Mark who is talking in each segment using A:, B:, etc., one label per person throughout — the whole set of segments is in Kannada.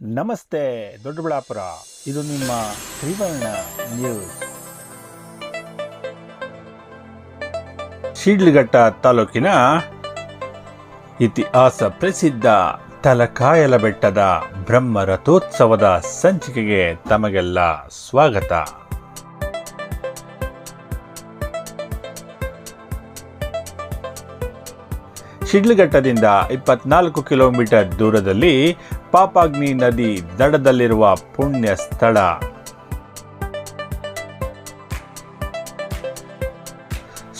A: ನಮಸ್ತೆ, ದೊಡ್ಡಬಳ್ಳಾಪುರ. ಇದು ನಿಮ್ಮ ತ್ರಿವರ್ಣ ನ್ಯೂಸ್. ಶಿಡ್ಲಘಟ್ಟ ತಾಲೂಕಿನ ಇತಿಹಾಸ ಪ್ರಸಿದ್ಧ ತಲಕಾಯಲ ಬೆಟ್ಟದ ಬ್ರಹ್ಮ ರಥೋತ್ಸವದ ಸಂಚಿಕೆಗೆ ತಮಗೆಲ್ಲ ಸ್ವಾಗತ. ಶಿಡ್ಲಘಟ್ಟದಿಂದ ಇಪ್ಪತ್ನಾಲ್ಕು ಕಿಲೋಮೀಟರ್ ದೂರದಲ್ಲಿ ಪಾಪಾಗ್ನಿ ನದಿ ದಡದಲ್ಲಿರುವ ಪುಣ್ಯ ಸ್ಥಳ.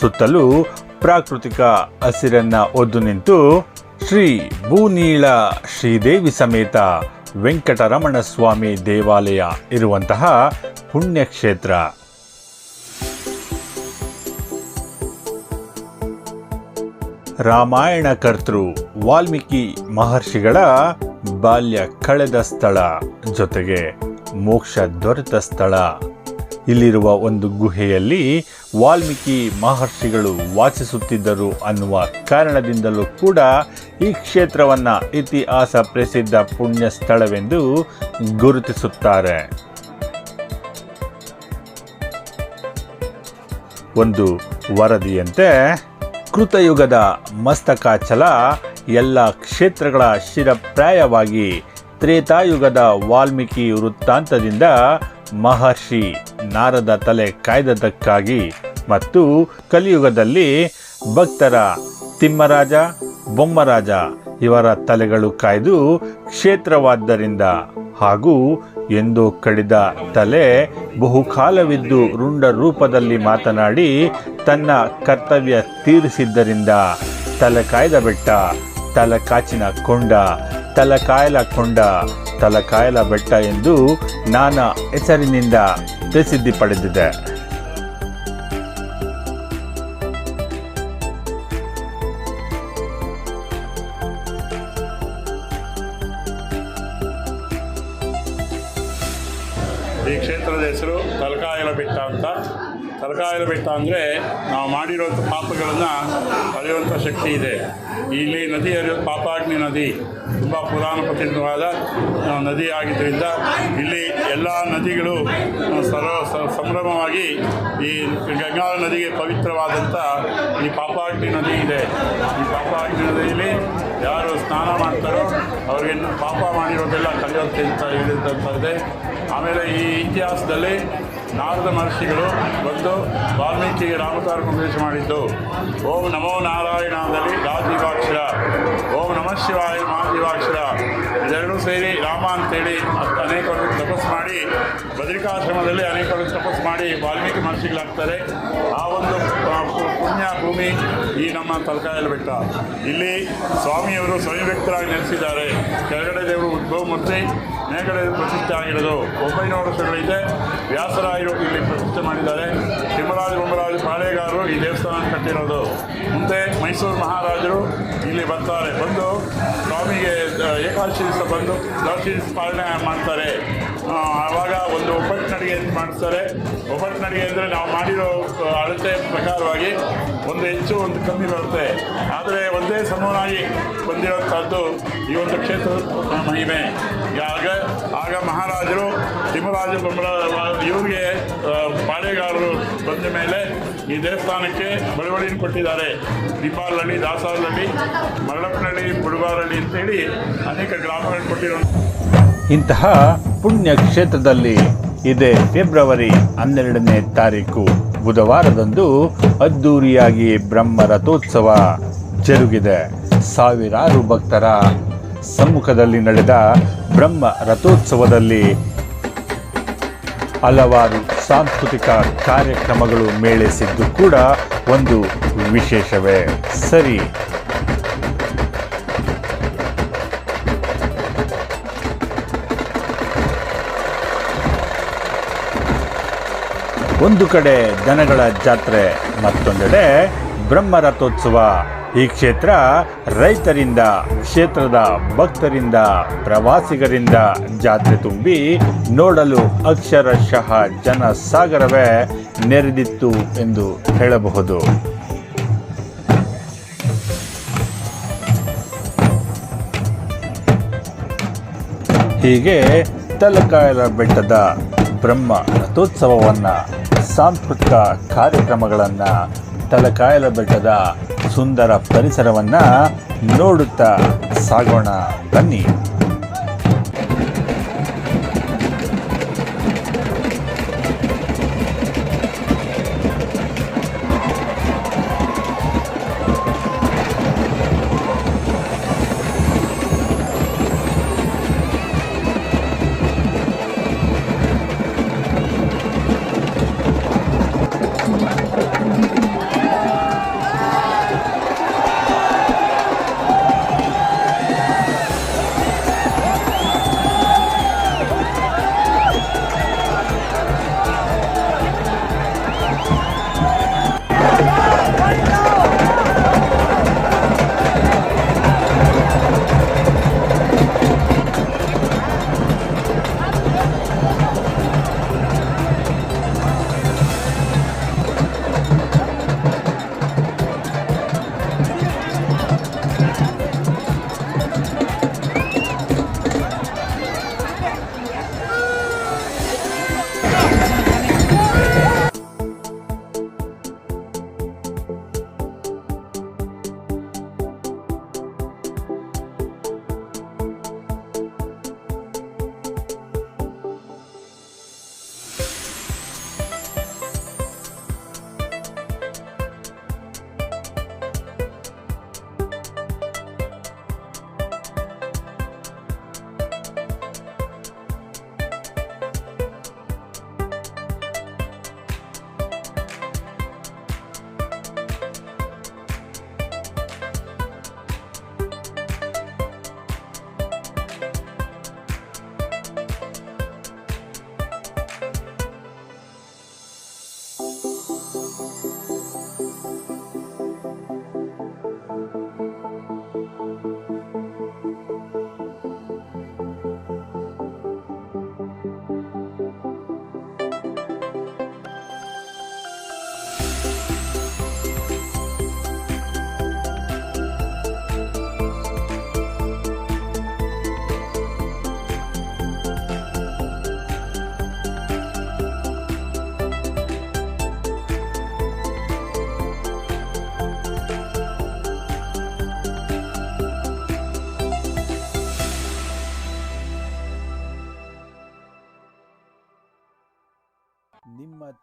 A: ಸುತ್ತಲೂ ಪ್ರಾಕೃತಿಕ ಹಸಿರನ್ನ ಒದ್ದು ನಿಂತು ಶ್ರೀ ಭೂನೀಳ ಶ್ರೀದೇವಿ ಸಮೇತ ವೆಂಕಟರಮಣ ಸ್ವಾಮಿ ದೇವಾಲಯ ಇರುವಂತಹ ಪುಣ್ಯಕ್ಷೇತ್ರ. ರಾಮಾಯಣ ಕರ್ತೃ ವಾಲ್ಮೀಕಿ ಮಹರ್ಷಿಗಳ ಬಾಲ್ಯ ಕಳೆದ ಸ್ಥಳ ಜೊತೆಗೆ ಮೋಕ್ಷ ದೊರೆತ ಸ್ಥಳ. ಇಲ್ಲಿರುವ ಒಂದು ಗುಹೆಯಲ್ಲಿ ವಾಲ್ಮೀಕಿ ಮಹರ್ಷಿಗಳು ವಾಸಿಸುತ್ತಿದ್ದರು ಅನ್ನುವ ಕಾರಣದಿಂದಲೂ ಕೂಡ ಈ ಕ್ಷೇತ್ರವನ್ನು ಇತಿಹಾಸ ಪ್ರಸಿದ್ಧ ಪುಣ್ಯ ಸ್ಥಳವೆಂದು ಗುರುತಿಸುತ್ತಾರೆ. ಒಂದು ವರದಿಯಂತೆ ಕೃತಯುಗದ ಮಸ್ತಕಾಚಲ ಎಲ್ಲ ಕ್ಷೇತ್ರಗಳ ಶಿರಪ್ರಾಯವಾಗಿ ತ್ರೇತಾಯುಗದ ವಾಲ್ಮೀಕಿ ವೃತ್ತಾಂತದಿಂದ ಮಹರ್ಷಿ ನಾರದ ತಲೆ ಕಾಯ್ದದಕ್ಕಾಗಿ ಮತ್ತು ಕಲಿಯುಗದಲ್ಲಿ ಭಕ್ತರ ತಿಮ್ಮರಾಜ, ಬೊಮ್ಮರಾಜ ಇವರ ತಲೆಗಳು ಕಾಯ್ದು ಕ್ಷೇತ್ರವಾದ್ದರಿಂದ ಹಾಗೂ ಎಂದು ಕಡಿದ ತಲೆ ಬಹುಕಾಲವಿದ್ದು ರುಂಡ ರೂಪದಲ್ಲಿ ಮಾತನಾಡಿ ತನ್ನ ಕರ್ತವ್ಯ ತೀರಿಸಿದ್ದರಿಂದ ತಲೆ ಕಾಯ್ದ ಬೆಟ್ಟ ತಲೆ ಕಾಚಿನ ಕೊಂಡ, ತಲಕಾಯಲ ಕೊಂಡ, ತಲಕಾಯಲ ಬೆಟ್ಟ ಎಂದು ನಾನಾ ಹೆಸರಿನಿಂದ ಪ್ರಸಿದ್ಧಿ ಪಡೆದಿದೆ.
B: ಈ ಕ್ಷೇತ್ರದ ಹೆಸರು ತಲಕಾಯಲ ಬೆಟ್ಟ ಅಂತ. ತಲಕಾಯಲ ಬೆಟ್ಟ ಅಂದರೆ ನಾವು ಮಾಡಿರುವಂಥ ಪಾಪಗಳನ್ನು ಕಳೆಯುವಂಥ ಶಕ್ತಿ ಇದೆ. ಇಲ್ಲಿ ನದಿ ಹರಿಯೋದು ಪಾಪಾಗ್ನಿ ನದಿ, ತುಂಬ ಪುರಾಣ ಪ್ರತಿನಿಧವಾದ ನದಿ ಆಗಿದ್ದರಿಂದ ಇಲ್ಲಿ ಎಲ್ಲ ನದಿಗಳು ಸರ ಸಂಭ್ರಮವಾಗಿ ಈ ಗಂಗಾ ನದಿಗೆ ಪವಿತ್ರವಾದಂಥ ಈ ಪಾಪಾಗ್ನಿ ನದಿ ಇದೆ. ಈ ಪಾಪಾಗ್ನಿ ನದಿಯಲ್ಲಿ ಯಾರು ಸ್ನಾನ ಮಾಡ್ತಾರೋ ಅವರಿಗೆ ಪಾಪ ಮಾಡಿರೋದೆಲ್ಲ ಹೇಳಿದಂತ ಇದೆ ಆಮೇಲೆ ಈ ಇತಿಹಾಸದಲ್ಲಿ ನಾರದ ಮಹರ್ಷಿಗಳು ಬಂದು ವಾಲ್ಮೀಕಿಗೆ ರಾಮತಾರ ಉಪದೇಶ ಮಾಡಿದ್ದು. ಓಂ ನಮೋ ನಾರಾಯಣದಲ್ಲಿ ರಾಜೀವಾಕ್ಷರ ಓಂ ನಮಃ ಶಿವಾಯ ಮಹಾದೀವಾಕ್ಷರ ಸೇರಿ ರಾಮ ಅಂತೇಳಿ ಅನೇಕರು ತಪಸ್ ಮಾಡಿ, ಬದ್ರಿಕಾಶ್ರಮದಲ್ಲಿ ಅನೇಕರು ತಪಸ್ ಮಾಡಿ ವಾಲ್ಮೀಕಿ ಮಹರ್ಷಿಗಳಾಗ್ತಾರೆ. ಆ ಒಂದು ಪುಣ್ಯ ಭೂಮಿ ಈ ನಮ್ಮ ತಲಕಾಯಲ ಬೆಟ್ಟ. ಇಲ್ಲಿ ಸ್ವಾಮಿಯವರು ಸ್ವಯಂ ವ್ಯಕ್ತರಾಗಿ ನೆಲೆಸಿದ್ದಾರೆ. ಕೆಳಗಡೆ ದೇವರು ಉದ್ಭವ ಮೂರ್ತಿ, ಮೇಲ್ಗಡೆ ಪ್ರತಿಷ್ಠೆ ಆಗಿರೋದು. ಒಂಬೈನೂರು ವರ್ಷಗಳಿದೆ. ವ್ಯಾಸರಾಯರು ಇಲ್ಲಿ ಪ್ರತಿಷ್ಠೆ ಮಾಡಿದ್ದಾರೆ. ತಿಮ್ಮರಾಜ, ಬೊಮ್ಮರಾಜ ಪಾಳೆಗಾರರು ಈ ದೇವಸ್ಥಾನ ಕಟ್ಟಿರೋದು. ಮುಂದೆ ಮೈಸೂರು ಮಹಾರಾಜರು ಇಲ್ಲಿ ಬರ್ತಾರೆ. ಬಂದು ದಿವಸ ಬಂದು ದಿವಸ ಪಾಲನೆ ಮಾಡ್ತಾರೆ. ಆವಾಗ ಒಂದು ಒಬ್ಬಟ್ಟು ನಡಿಗೆ ಮಾಡಿಸ್ತಾರೆ. ಒಬ್ಬಟ್ಟು ನಡಿಗೆ ಅಂದರೆ ನಾವು ಮಾಡಿರೋ ಅಳತೆ ಪ್ರಕಾರವಾಗಿ ಒಂದು ಹೆಚ್ಚು, ಒಂದು ಕಮ್ಮಿ ಬರುತ್ತೆ. ಆದರೆ ಒಂದೇ ಸಮನಾಗಿ ಬಂದಿರೋಂಥದ್ದು ಈ ಒಂದು ಕ್ಷೇತ್ರದ ಮಹಿಮೆ. ಆಗ ಆಗ ಮಹಾರಾಜರು, ತಿಮ್ಮರಾಜ ಇವರಿಗೆ ಪಾಳೆಗಾರರು ಬಂದ ಮೇಲೆ ಈ ದೇವಸ್ಥಾನಕ್ಕೆ ಬಳುವಳಿಯನ್ನು ಕೊಟ್ಟಿದ್ದಾರೆ. ದೀಪಾಲಹಳ್ಳಿ ದಾಸಾಲಹಳ್ಳಿ ಮರಳಪ್ಪನಹಳ್ಳಿ ಅಂತ ಹೇಳಿ ಅನೇಕ ಗ್ರಾಮಗಳನ್ನು ಕೊಟ್ಟಿರೋ
A: ಇಂತಹ ಪುಣ್ಯ ಕ್ಷೇತ್ರದಲ್ಲಿ ಇದೇ ಫೆಬ್ರವರಿ ಹನ್ನೆರಡನೇ ತಾರೀಕು, ಬುಧವಾರದಂದು ಅದ್ದೂರಿಯಾಗಿ ಬ್ರಹ್ಮ ರಥೋತ್ಸವ ಜರುಗಿದೆ. ಸಾವಿರಾರು ಭಕ್ತರ ಸಮ್ಮುಖದಲ್ಲಿ ನಡೆದ ಬ್ರಹ್ಮ ರಥೋತ್ಸವದಲ್ಲಿ ಹಲವಾರು ಸಾಂಸ್ಕೃತಿಕ ಕಾರ್ಯಕ್ರಮಗಳು ಮೇಳೆಸಿದ್ದು ಕೂಡ ಒಂದು ವಿಶೇಷವೇ. ಸರಿ. ಒಂದು ಕಡೆ ದನಗಳ ಜಾತ್ರೆ ಮತ್ತೊಂದೆಡೆ ಬ್ರಹ್ಮ ರಥೋತ್ಸವ. ಈ ಕ್ಷೇತ್ರ ರೈತರಿಂದ, ಕ್ಷೇತ್ರದ ಭಕ್ತರಿಂದ, ಪ್ರವಾಸಿಗರಿಂದ ಜಾತ್ರೆ ತುಂಬಿ ನೋಡಲು ಅಕ್ಷರಶಃ ಜನಸಾಗರವೇ ನೆರೆದಿತ್ತು ಎಂದು ಹೇಳಬಹುದು. ಹೀಗೆ ತಲಕಾಯಲ ಬೆಟ್ಟದ ಬ್ರಹ್ಮ ರಥೋತ್ಸವವನ್ನು ಸಾಂಸ್ಕೃತಿಕ ಕಾರ್ಯಕ್ರಮಗಳನ್ನು ತಲಕಾಯಲ ಬೆಟ್ಟದ ಸುಂದರ ಪರಿಸರವನ್ನು ನೋಡುತ್ತಾ ಸಾಗೋಣ ಬನ್ನಿ.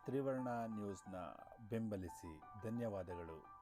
A: ತ್ರಿವರ್ಣ ನ್ಯೂಸ್ನ ಬೆಂಬಲಿಸಿ ಧನ್ಯವಾದಗಳು.